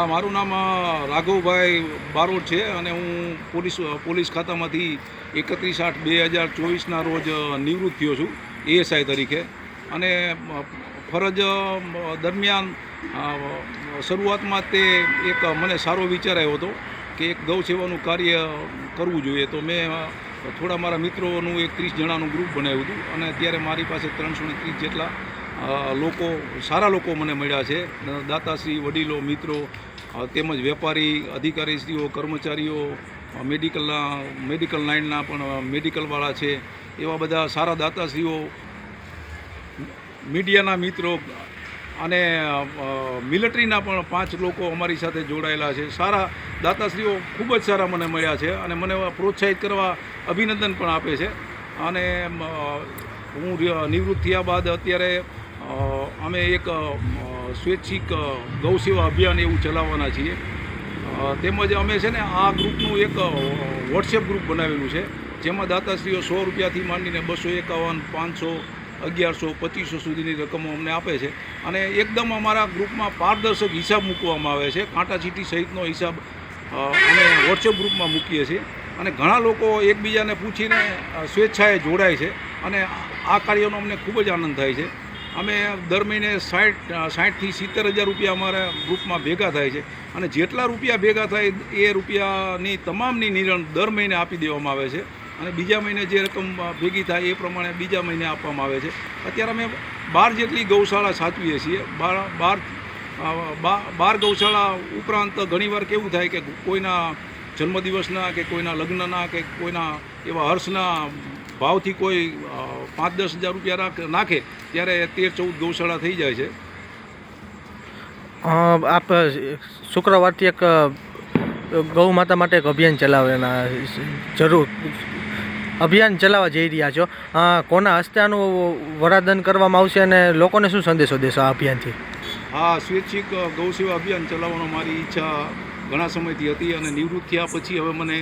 હા, મારું નામ રાઘવભાઈ બારોટ છે અને હું પોલીસ પોલીસ ખાતામાંથી એકત્રીસ આઠ બે હજાર ચોવીસના રોજ નિવૃત્ત થયો છું, એએસઆઈ તરીકે. અને ફરજ દરમિયાન શરૂઆતમાં તે એક મને સારો વિચાર આવ્યો હતો કે એક ગૌ સેવાનું કાર્ય કરવું જોઈએ. તો મેં થોડા મારા મિત્રોનું એક ત્રીસ જણાનું ગ્રુપ બનાવ્યું હતું અને અત્યારે મારી પાસે ત્રણસો ને ત્રીસ જેટલા લોકો, સારા લોકો મને મળ્યા છે. દાતાશ્રી, વડીલો, મિત્રો તેમજ વેપારી અધિકારીશ્રીઓ, કર્મચારીઓ મેડિકલના, મેડિકલ લાઇનના પણ મેડિકલવાળા છે, એવા બધા સારા દાતાશ્રીઓ, મીડિયાના મિત્રો અને મિલિટરીના પણ પાંચ લોકો અમારી સાથે જોડાયેલા છે. સારા દાતાશ્રીઓ ખૂબ જ સારા મને મળ્યા છે અને મને પ્રોત્સાહિત કરવા અભિનંદન પણ આપે છે. અને હું નિવૃત્ત થયા બાદ અત્યારે અમે એક સ્વૈચ્છિક ગૌસેવા અભિયાન એવું ચલાવવાના છીએ. તેમજ અમે છે ને આ ગ્રુપનું એક વોટ્સએપ ગ્રુપ બનાવેલું છે, જેમાં દાતાશ્રીઓ સો રૂપિયાથી માંડીને બસો એકાવન, પાંચસો, અગિયારસો, પચીસો સુધીની રકમો અમને આપે છે. અને એકદમ અમારા ગ્રુપમાં પારદર્શક હિસાબ મૂકવામાં આવે છે. કાંટા ચીટી સહિતનો હિસાબ અમે વોટ્સએપ ગ્રુપમાં મૂકીએ છીએ. અને ઘણા લોકો એકબીજાને પૂછીને સ્વેચ્છાએ જોડાય છે. અને આ કાર્યનો અમને ખૂબ જ આનંદ થાય છે. અમે દર મહિને સાઠ, સાઠથી સિત્તેર હજાર રૂપિયા અમારા ગ્રુપમાં ભેગા થાય છે. અને જેટલા રૂપિયા ભેગા થાય એ રૂપિયાની તમામની નિરણ દર મહિને આપી દેવામાં આવે છે. અને બીજા મહિને જે રકમ ભેગી થાય એ પ્રમાણે બીજા મહિને આપવામાં આવે છે. અત્યારે અમે બાર જેટલી ગૌશાળા સાચવીએ છીએ. બાર બાર બાર ગૌશાળા ઉપરાંત ઘણીવાર કેવું થાય કે કોઈના જન્મદિવસના કે કોઈના લગ્નના કે કોઈના એવા હર્ષના ભાવથી કોઈ પાંચ દસ હજાર રૂપિયા નાખે ત્યારે તેર ચૌદ ગૌશાળા થઈ જાય છે. આપ શુક્રવારથી એક ગૌ માતા માટે એક અભિયાન ચલાવવાના જરૂર અભિયાન ચલાવવા જઈ રહ્યા છો. કોના હસ્તે આનું વરાદન કરવામાં આવશે અને લોકોને શું સંદેશો દેશો આ અભિયાનથી? હા સ્વૈચ્છિક ગૌ સેવા અભિયાન ચલાવવાનો મારી ઈચ્છા ઘણા સમયથી હતી અને નિવૃત્ત થયા પછી હવે મને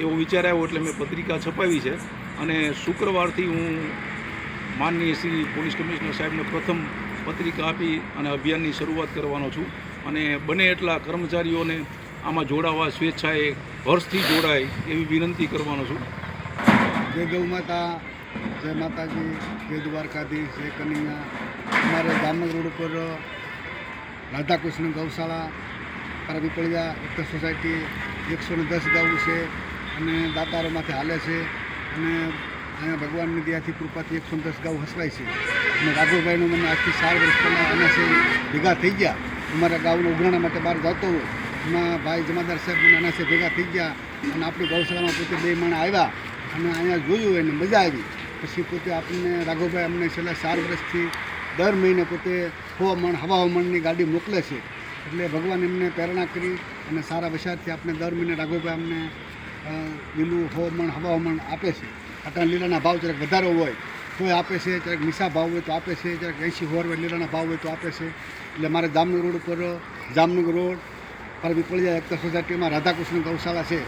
એવો વિચાર આવ્યો એટલે મેં પત્રિકા છપાવી છે. અને શુક્રવારથી હું માનનીય શ્રી પોલીસ કમિશનર સાહેબને પ્રથમ પત્રિકા આપી અને અભિયાનની શરૂઆત કરવાનો છું. અને બને એટલા કર્મચારીઓને આમાં જોડાવા, સ્વેચ્છાએ હર્ષથી જોડાય એવી વિનંતી કરવાનો છું. જય ગૌ માતા, જય માતાજી, જય દ્વારકાધીશ, જય કનૈયા અમારે જામનગર રોડ ઉપર રાધાકૃષ્ણ ગૌશાળા પારાપીપળિયા એક સોસાયટી એકસો ને દસ ગાવું છે અને દાતારોમાંથી હાલે છે અને અહીંયા ભગવાનની દયાથી કૃપાથી એકસો દસ ગાઉ હસવાય છે. અને રાઘુભાઈનું મને આજથી ચાર વર્ષ પહેલાં આના છે ભેગા થઈ ગયા. અમારા ગાઉને ઉઘરાણા માટે બહાર જતો એમાં ભાઈ જમાદાર સાહેબ મને છે ભેગા થઈ ગયા અને આપણી ગૌશાળામાં પોતે બે માણા આવ્યા અને અહીંયા જોયું એને મજા આવી. પછી પોતે આપણને રાઘુભાઈ અમને છેલ્લા ચાર વર્ષથી દર મહિને પોતે હવામાન, હવામાનની ગાડી મોકલે છે. એટલે ભગવાન એમને પ્રેરણા કરી અને સારા વરસાદથી આપણે દર મહિને રાઘવભાઈ અમને લીલું હવામાન હવામાન આપે છે. અટાણ લીલાના ભાવ જરાક વધારો હોય તોય આપે છે, જરાક નિશા ભાવ હોય તો આપે છે, જરાક એંશી હોર લીલાના ભાવ હોય તો આપે છે. એટલે મારે જામનગર રોડ ઉપર, જામનગર રોડ પર વિપળિયા એકતા સોસાયટીમાં રાધાકૃષ્ણ ગૌશાળા છે.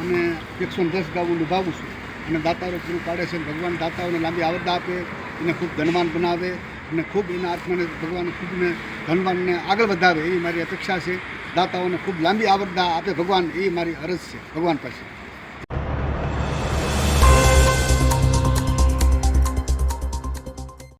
અને એકસો દસ ગાઉં નિભાવું છું. અને દાતારો પૂરું પાડે છે ભગવાન દાતાઓને લાંબી આવડતા આપે, એને ખૂબ ધનવાન બનાવે. અને ખૂબ એના આત્માને ભગવાન ખૂબને ધનવાનને આગળ વધાવે એવી મારી અપેક્ષા છે. દાતાઓને ખૂબ લાંબી આવડતા આપે ભગવાન, એ મારી અરજ છે, ભગવાન પાસે.